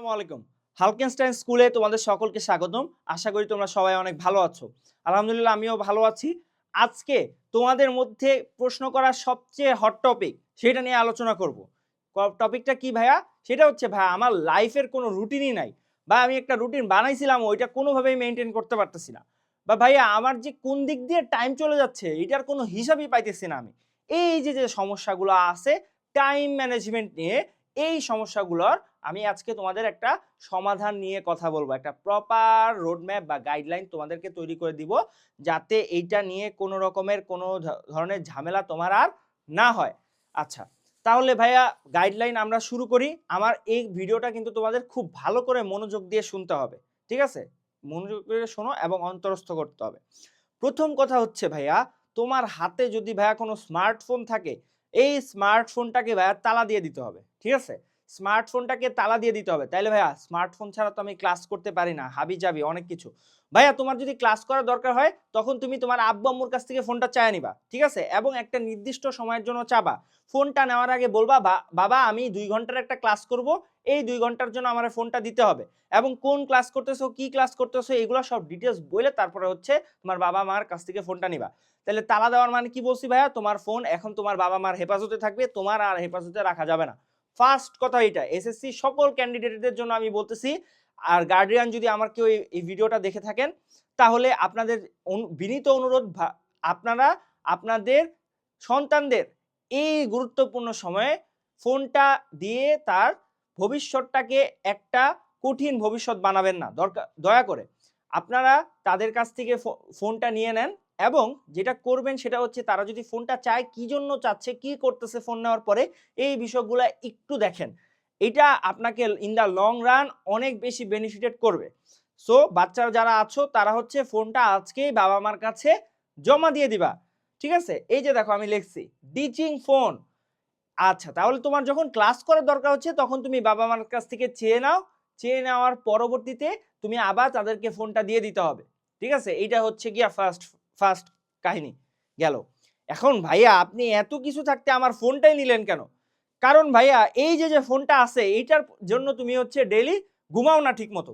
আসসালামু আলাইকুম। হালকেনস্টাইন স্কুলে তোমাদের সকলকে স্বাগতম। আশা করি তোমরা সবাই অনেক ভালো আছো। আলহামদুলিল্লাহ, আমিও ভালো আছি। আজকে তোমাদের মধ্যে প্রশ্ন করা সবচেয়ে হট টপিক সেটা নিয়ে আলোচনা করব। টপিকটা কি ভাইয়া? সেটা হচ্ছে ভাইয়া আমার লাইফের কোনো রুটিনই নাই। বা আমি একটা রুটিন বানাইছিলাম, ওইটা কোনোভাবেই মেনটেন করতে পারতেছি না। বা ভাইয়া, আমার যে কোন দিক দিয়ে টাইম চলে যাচ্ছে, এটার কোনো হিসাবই পাইতেছি না আমি। এই যে যে সমস্যাগুলো আছে টাইম ম্যানেজমেন্ট নিয়ে, এই সমস্যাগুলোর আমি আজকে তোমাদের একটা সমাধান নিয়ে কথা বলব। একটা প্রপার রোডম্যাপ বা গাইডলাইন তোমাদেরকে তৈরি করে দিব, যাতে এইটা নিয়ে কোনো রকমের কোনো ধরনের ঝামেলা তোমার আর না হয়। আচ্ছা তাহলে ভাইয়া গাইডলাইন আমরা শুরু করি। আমার এই ভিডিওটা কিন্তু তোমাদের খুব ভালো করে মনোযোগ দিয়ে শুনতে হবে, ঠিক আছে? মনোযোগ করে শোনো এবং অন্তরস্থ করতে হবে। প্রথম কথা হচ্ছে ভাইয়া, তোমার হাতে যদি ভাইয়া কোনো স্মার্টফোন থাকে, এই স্মার্টফোনটাকে ভাইয়া তালা দিয়ে দিতে হবে, ঠিক আছে? স্মার্টফোনটাকে তালা দিয়ে দিতে হবে। তাইলে ভাইয়া, স্মার্টফোন ছাড়া তো আমি ক্লাস করতে পারি না, হাবি যাবি অনেক কিছু। ভাইয়া, তোমার যদি ক্লাস করার দরকার হয়, তখন তুমি তোমার আব্বু আম্মুর কাছ থেকে ফোনটা চায় নিবা, ঠিক আছে? এবং একটা নির্দিষ্ট সময়ের জন্য চাবা। ফোনটা নেওয়ার আগে বলবা, "বা- বাবা, আমি দুই ঘণ্টার একটা ক্লাস করব, এই দুই ঘণ্টার জন্য আমার ফোনটা দিতে হবে। এবং কোন ক্লাস করতেছো, কি ক্লাস করতেছো এগুলো সব ডিটেলস বলে তারপরে হচ্ছে তোমার বাবা মার কাছ থেকে ফোনটা নিবা। তাহলে তালা দেওয়ার মানে কি বলছি ভাইয়া? তোমার ফোন এখন তোমার বাবা মার হেফাজতে থাকবে, তোমার আর হেফাজতে রাখা যাবে না। ফার্স্ট কথা এটা এসএসসি সকল ক্যান্ডিডেটদের জন্য আমি বলতেছি, আর গার্ডিয়ান যদি আমার কেউ এই- ভিডিওটা দেখে থাকেন, তাহলে আপনাদের বিনীত অনুরোধ আপনারা, আপনাদের সন্তানদের এই গুরুত্বপূর্ণ সময়ে ফোনটা দিয়ে তার ভবিষ্যৎটাকে একটা কঠিন ভবিষ্যৎ বানাবেন না। দরকার দয়া করে। আপনারা তাদের কাছ থেকে ফোনটা নিয়ে নেন এবং যেটা করবেন সেটা হচ্ছে তারা যদি ফোনটা চায় কি জন্য চাচ্ছে, কি করতেছে ফোন নেওয়ার পরে এই বিষয়গুলো একটু দেখেন। এটা আপনাকে ইন দ্য লং রান অনেক বেশি বেনিফিটেড করবে। সো বাচ্চারা যারা আছো, তারা হচ্ছে ফোনটা আজকেই বাবা মার কাছে জমা দিয়ে দিবা। ঠিক আছে? এই যে দেখো আমি লিখছি ডিচিং ফোন আচ্ছা তাহলে তোমার যখন ক্লাস করার দরকার হচ্ছে, তখন তুমি বাবা মার কাছ থেকে চেয়ে নাও। চেয়ে নেওয়ার পরবর্তীতে তুমি আবার তাদেরকে ফোনটা দিয়ে দিতে হবে। ঠিক আছে? এইটা হচ্ছে গিয়া ফার্স্ট ফার্স্ট কাহিনী গেল। এখন ভাইয়া আপনি এত কিছু থাকতে আমার ফোনটাই নিলেন কেন? কারণ ভাইয়া এই যে যে ফোনটা আছে, এইটার জন্য তুমি হচ্ছে ডেইলি ঘুমাও না ঠিক মতো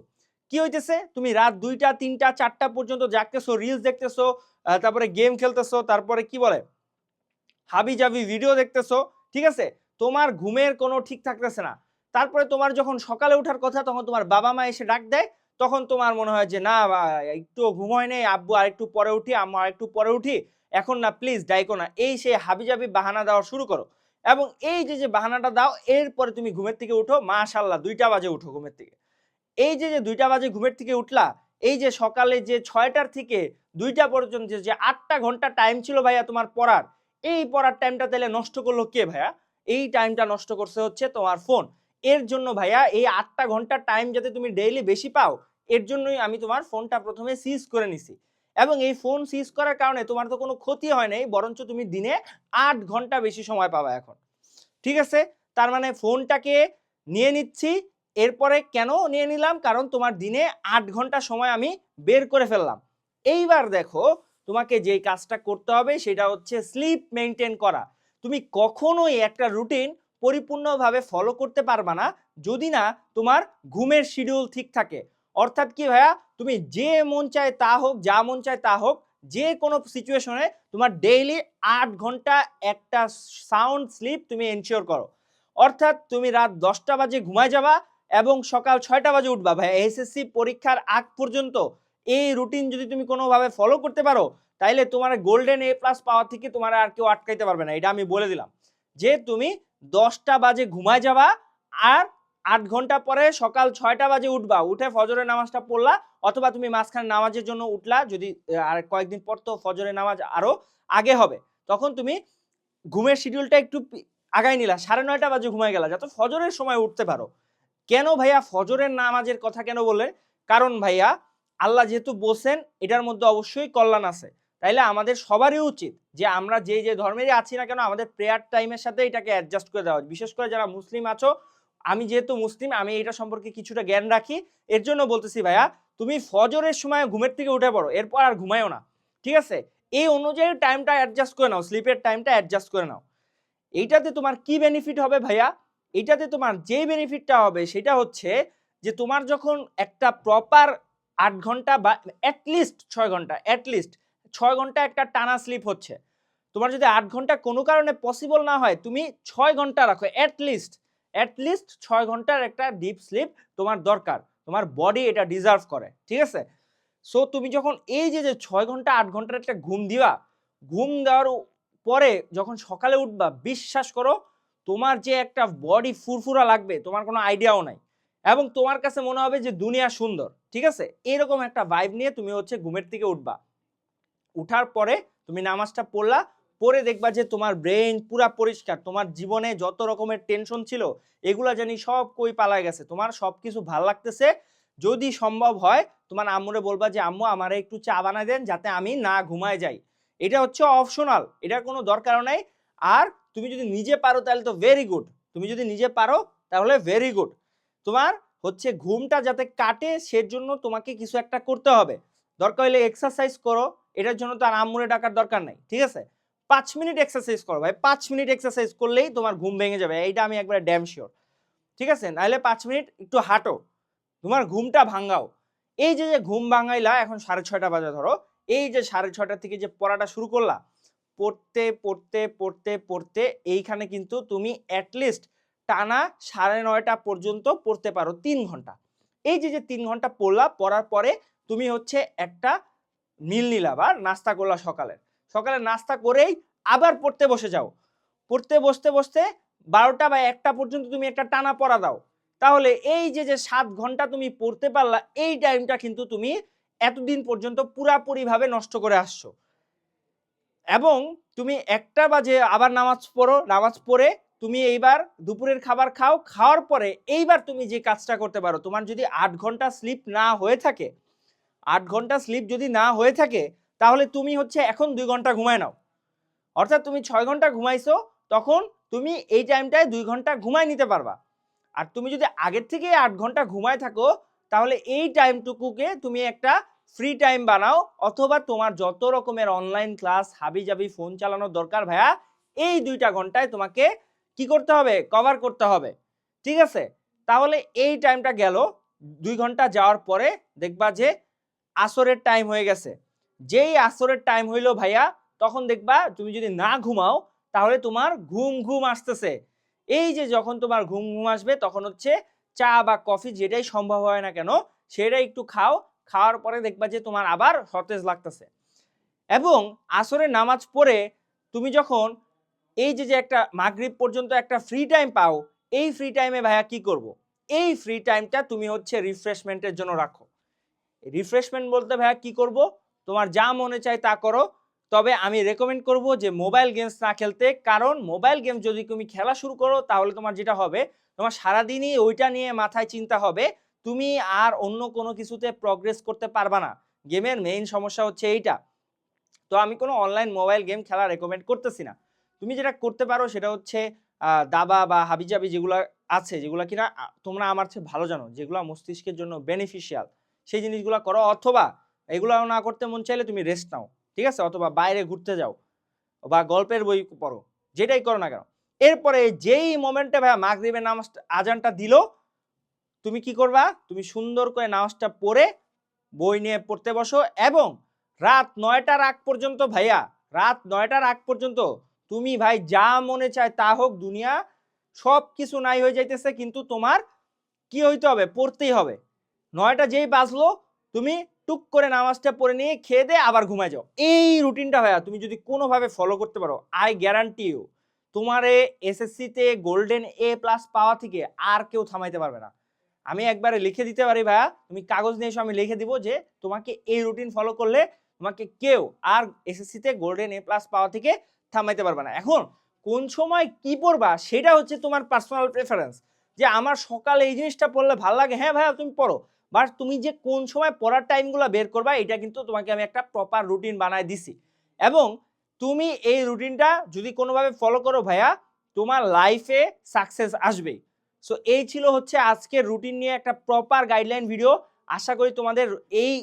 কি হইতেছে? তুমি রাত দুইটা, তিনটা, চারটা পর্যন্ত জাগতেছো রিলস দেখতেছো তারপরে গেম খেলতেছো, তারপরে কি বলে? হাবি জাবি ভিডিও দেখতেছো, ঠিক আছে? তোমার ঘুমের কোনো ঠিক থাকতেছে না। তারপরে তোমার যখন সকালে ওঠার কথা, তখন তোমার বাবা মা এসে ডাক দেয় তখন তোমার মনে হয় যে, না একটু ঘুম হয় নেই, আব্বু আর একটু পরে উঠি, আম্মু আর একটু পরে উঠি, এখন না প্লিজ ডাইকো না। এই সে হাবিজাবি বাহানা দেওয়া শুরু করো। এবং এই যে যে বাহানাটা দাও, এরপরে তুমি ঘুমের থেকে উঠো মাশাল্লাহ দুইটা বাজে উঠো ঘুমের থেকে। এই যে যে দুইটা বাজে ঘুমের থেকে উঠলা, এই যে সকালে যে ছয়টার থেকে দুইটা পর্যন্ত যে আটটা ঘণ্টা টাইম ছিল ভাইয়া তোমার পড়ার, এই পড়ার টাইমটা তাহলে নষ্ট করল কে ভাইয়া? এই টাইমটা নষ্ট করছে হচ্ছে তোমার ফোন এর জন্য ভাইয়া এই আটটা ঘণ্টা টাইম যাতে তুমি ডেইলি বেশি পাও, এর জন্যই আমি তোমার ফোনটা প্রথমে সিজ করে নিছি। এবং এই ফোন সিজ করার কারণে তোমার তো কোনো ক্ষতি হয় নাই, বরঞ্চ তুমি দিনে আট ঘণ্টা বেশি সময় পাবা এখন। ঠিক আছে? তার মানে ফোনটাকে নিয়ে নিচ্ছি, এরপরে কেন নিয়ে নিলাম? কারণ তোমার দিনে আট ঘণ্টা সময় আমি বের করে ফেললাম। এইবার দেখো, তোমাকে যেই কাজটা করতে হবে সেটা হচ্ছে স্লিপ মেনটেন করা। তুমি কখনোই একটা রুটিন পরিপূর্ণভাবে ফলো করতে পারবা না যদি না তোমার ঘুমের শিডিউল ঠিক থাকে। অর্থাৎ কি ভাইয়া? তুমি যে মন চায় তা হোক, যা মন চায় তা হোক, যে কোনো সিচুয়েশনে তোমার ডেইলি আট ঘণ্টা একটা সাউন্ড স্লিপ তুমি এনশিওর করো। অর্থাৎ তুমি রাত দশটা বাজে ঘুমায় যাবা এবং সকাল ছয়টা বাজে উঠবা। ভাই এসএসসি পরীক্ষার আগ পর্যন্ত এই রুটিন যদি তুমি কোনোভাবে ফলো করতে পারো, তাইলে তোমার গোল্ডেন এ প্লাস পাওয়ার থেকে তোমার আর কেউ আটকাইতে পারবে না, এটা আমি বলে দিলাম। যে তুমি দশটা বাজে ঘুমায় যাবা আর আট ঘণ্টা পরে সকাল ছয়টা বাজে উঠবা। উঠে ফজরের নামাজটা পড়লা অথবা তুমি মাঝখানে নামাজের জন্য উঠলা, যদি আর কয়েকদিন পর তো ফজরের নামাজ আরও আগে হবে। তখন তুমি ঘুমের শিডিউলটা একটু আগাই নিলা। সাড়ে নয়টা বাজে ঘুমায় গেলা। যাতে ফজরের সময় উঠতে পারো। কেন ভাইয়া ফজরের নামাজের কথা কেন বললেন? কারণ ভাইয়া আল্লাহ যেহেতু বলছেন, এটার মধ্যে অবশ্যই কল্যাণ আছে। তাইলে আমাদের সবারই উচিত যে আমরা যে যে ধর্মেরই আছি না কেন, আমাদের প্রেয়ার টাইমের সাথে এটাকে অ্যাডজাস্ট করে দেওয়া বিশেষ করে যারা মুসলিম আছো, আমি যেহেতু মুসলিম, আমি এটা সম্পর্কে কিছুটা জ্ঞান রাখি। এর জন্য বলতেছি ভাইয়া, তুমি ফজরের সময় ঘুমের থেকে উঠে পড়ো, এরপর আর ঘুমায়ও না। ঠিক আছে? এই অনুযায়ী টাইমটা অ্যাডজাস্ট করে নাও স্লিপের টাইমটা অ্যাডজাস্ট করে নাও। এইটাতে তোমার কি বেনিফিট হবে ভাইয়া? এইটাতে তোমার যে বেনিফিটটা হবে সেটা হচ্ছে যে তোমার যখন একটা প্রপার আট ঘণ্টা বা অ্যাটলিস্ট ছয় ঘণ্টা অ্যাটলিস্ট ছয় ঘণ্টা একটা টানা স্লিপ হচ্ছে। তোমার যদি আট ঘণ্টা কোনো কারণে পসিবল না হয়, তুমি ছয় ঘণ্টা রাখো অ্যাটলিস্ট অ্যাটলিস্ট ছয় ঘণ্টার একটা ডিপ স্লিপ তোমার দরকার, তোমার বডি এটা ডিজার্ভ করে, ঠিক আছে? সো তুমি যখন এই যে যে ছয় ঘণ্টা, আট ঘণ্টার একটা ঘুম দিবা, ঘুম দেওয়ার পরে যখন সকালে উঠবা, বিশ্বাস করো, তোমার যে একটা বডি ফুরফুরা লাগবে, তোমার কোনো আইডিয়াও নাই। এবং তোমার কাছে মনে হবে যে, দুনিয়া সুন্দর, ঠিক আছে? এরকম একটা ভাইব নিয়ে তুমি হচ্ছে ঘুমের থেকে উঠবা। উঠার পরে তুমি নামাজটা পড়লা পরে দেখবা যে তোমার ব্রেন পুরা পরিষ্কার, তোমার জীবনে যত রকমের টেনশন ছিল, এগুলা জানি সব কই পালা গেছে, তোমার সব কিছু ভালো লাগতেছে, যদি সম্ভব হয় তোমার আম্মুরে বলবা যে, আম্মু, আমারে একটু চা বানায় দেন যাতে আমি না ঘুমায় যাই। এটা হচ্ছে অপশনাল এটার কোনো দরকার নাই। আর তুমি যদি নিজে পারো তাহলে তো ভেরি গুড তুমি যদি নিজে পারো তাহলে ভেরি গুড তোমার হচ্ছে ঘুমটা যাতে কাটে সেজন্য তোমাকে কিছু একটা করতে হবে। দরকার হলে এক্সারসাইজ করো। এটার জন্য তো আর আম্মুরে ডাকার দরকার নাই, ঠিক আছে? পাঁচ মিনিট এক্সারসাইজ করো ভাই, পাঁচ মিনিট এক্সারসাইজ করলেই তোমার ঘুম ভেঙে যাবে, এইটা আমি একবারে ড্যাম শিওর ঠিক আছে? নাহলে পাঁচ মিনিট একটু হাঁটো, তোমার ঘুমটা ভাঙাও। এই যে যে ঘুম ভাঙাইলা, এখন সাড়ে ছয়টা বাজে ধরো, এই যে সাড়ে ছয়টা থেকে যে পড়াটা শুরু করলা, পড়তে পড়তে পড়তে পড়তে এইখানে কিন্তু তুমি অ্যাটলিস্ট টানা সাড়ে নয়টা পর্যন্ত পড়তে পারো তিন ঘণ্টা। এই যে যে তিন ঘণ্টা পড়লা, পড়ার পরে তুমি হচ্ছে একটা মিল নিলা বা নাস্তা করলা সকালে। সকালে নাস্তা করেই আবার পড়তে বসে যাও। পড়তে বসতে বসতে বারোটা বা একটা পর্যন্ত তুমি একটা টানা পড়া দাও। তাহলে এই যে যে সাত ঘণ্টা তুমি পড়তে পারলা, এই টাইমটা কিন্তু তুমি এতদিন পর্যন্ত পুরাপুরিভাবে নষ্ট করে আসছো। এবং তুমি একটা বাজে আবার নামাজ পড়ো, নামাজ পড়ে তুমি এইবার দুপুরের খাবার খাও, খাওয়ার পরে এইবার তুমি যে কাজটা করতে পারো, তোমার যদি আট ঘণ্টা স্লিপ না হয়ে থাকে আট ঘণ্টা স্লিপ যদি না হয়ে থাকে, তাহলে তুমি হচ্ছে এখন দুই ঘণ্টা ঘুমায় নাও। অর্থাৎ তুমি ছয় ঘণ্টা ঘুমাইছো, তখন তুমি এই টাইমটায় দুই ঘণ্টা ঘুমায় নিতে পারবা। আর তুমি যদি আগের থেকে আট ঘণ্টা ঘুমায় থাকো, তাহলে এই টাইমটুকুকে তুমি একটা ফ্রি টাইম বানাও, অথবা তোমার যত রকমের অনলাইন ক্লাস হাবি জাবি ফোন চালানোর দরকার ভাইয়া, এই দুইটা ঘন্টায় তোমাকে কি করতে হবে? কভার করতে হবে। ঠিক আছে? তাহলে এই টাইমটা গেল, দুই ঘণ্টা যাওয়ার পরে দেখবা যে আসরের টাইম হয়ে গেছে। যেই আসরের টাইম হইল ভাইয়া, তখন দেখবা তুমি যদি না ঘুমাও, তাহলে তোমার ঘুম ঘুম আসতেছে। এই যে যখন তোমার ঘুম ঘুম আসবে, তখন হচ্ছে চা বা কফি যেটাই সম্ভব হয় না কেন, সেটাই একটু খাও। খাওয়ার পরে দেখবা যে তোমার আবার সতেজ লাগতেছে। এবং আসরের নামাজ পড়ে তুমি যখন এই যে যে একটা মাগরিব পর্যন্ত একটা ফ্রি টাইম পাও, এই ফ্রি টাইমে ভাইয়া কি করব। এই ফ্রি টাইমটা তুমি হচ্ছে রিফ্রেশমেন্টের জন্য রাখো। রিফ্রেশমেন্ট বলতে ভাইয়া কি করব? তোমার যা মনে চায় তা করো। তবে আমি রেকমেন্ড করব যে মোবাইল গেমস না খেলতে, কারণ মোবাইল গেম যদি তুমি খেলা শুরু করো, তাহলে তোমার যেটা হবে, তোমার সারাদিনই ওইটা নিয়ে মাথায় চিন্তা হবে, তুমি আর অন্য কোনো কিছুতে প্রগ্রেস করতে পারবা না। গেমের মেইন সমস্যা হচ্ছে এইটা। তো আমি কোনো অনলাইন মোবাইল গেম খেলা রেকমেন্ড করতেছি না। তুমি যেটা করতে পারো সেটা হচ্ছে দাবা বা হাবিজাবি যেগুলো আছে, যেগুলো কিনা তোমরা আমার চেয়ে ভালো জানো, যেগুলো মস্তিষ্কের জন্য বেনিফিশিয়াল সেই জিনিসগুলো করো, অথবা এগুলো না করতে মন চাইলে তুমি রেস্ট নাও, ঠিক আছে? অথবা বাইরে ঘুরতে যাও বা গল্পের বই পড়ো, যেটাই করো না কেন। এরপরে যেই মোমেন্টে ভাইয়া মাগরিবের নামাজ আজানটা দিল, তুমি কি করবা? তুমি সুন্দর করে নামাজটা পড়ে বই নিয়ে পড়তে বসো এবং রাত নয়টার আগ পর্যন্ত ভাইয়া, রাত নয়টার আগ পর্যন্ত তুমি ভাই যা মনে চায় তা হোক, দুনিয়া সব কিছু নাই হয়ে যাইতেছে, কিন্তু তোমার কি হইতে হবে? পড়তেই হবে। নয়টা যেই বাজলো, তুমি টুক করে নামাজটা পড়ে নিয়ে খেয়ে দিয়ে আবার ঘুমায় যাও। এই রুটিনটা ভাইয়া, তুমি যদি কোনোভাবে ফলো করতে পারো আই গ্যারান্টি ইউ তোমারে এসএসসিতে গোল্ডেন এ প্লাস পাওয়া থেকে আর কেউ থামাইতে পারবে না। আমি একবারে লিখে দিতে পারি ভাইয়া, তুমি কাগজ নিয়ে এসো, আমি লিখে দিব যে তোমাকে এই রুটিন ফলো করলে তোমাকে কেউ আর এসএসসিতে গোল্ডেন এ প্লাস পাওয়া থেকে থামাইতে পারবে না। এখন, কোন সময় কি পড়বা, সেটা হচ্ছে তোমার পার্সোনাল প্রেফারেন্স যে আমার সকালে এই জিনিসটা পড়লে ভালো লাগে। হ্যাঁ ভাইয়া, তুমি পড়ো। বাট তুমি যে কোন সময় পড়ার টাইমগুলো বের করবা, এটা কিন্তু তোমাকে আমি একটা প্রপার রুটিন বানায় দিছি। এবং তুমি এই রুটিনটা যদি কোনোভাবে ফলো করো ভাইয়া, তোমার লাইফে সাকসেস আসবে সো এই ছিল হচ্ছে আজকের রুটিন নিয়ে একটা প্রপার গাইডলাইন ভিডিও আশা করি তোমাদের এই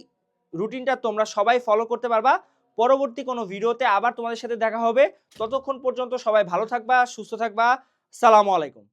রুটিনটা তোমরা সবাই ফলো করতে পারবা। পরবর্তী কোনো ভিডিওতে আবার তোমাদের সাথে দেখা হবে। ততক্ষণ পর্যন্ত সবাই ভালো থাকবা, সুস্থ থাকবা। সালামু আলাইকুম।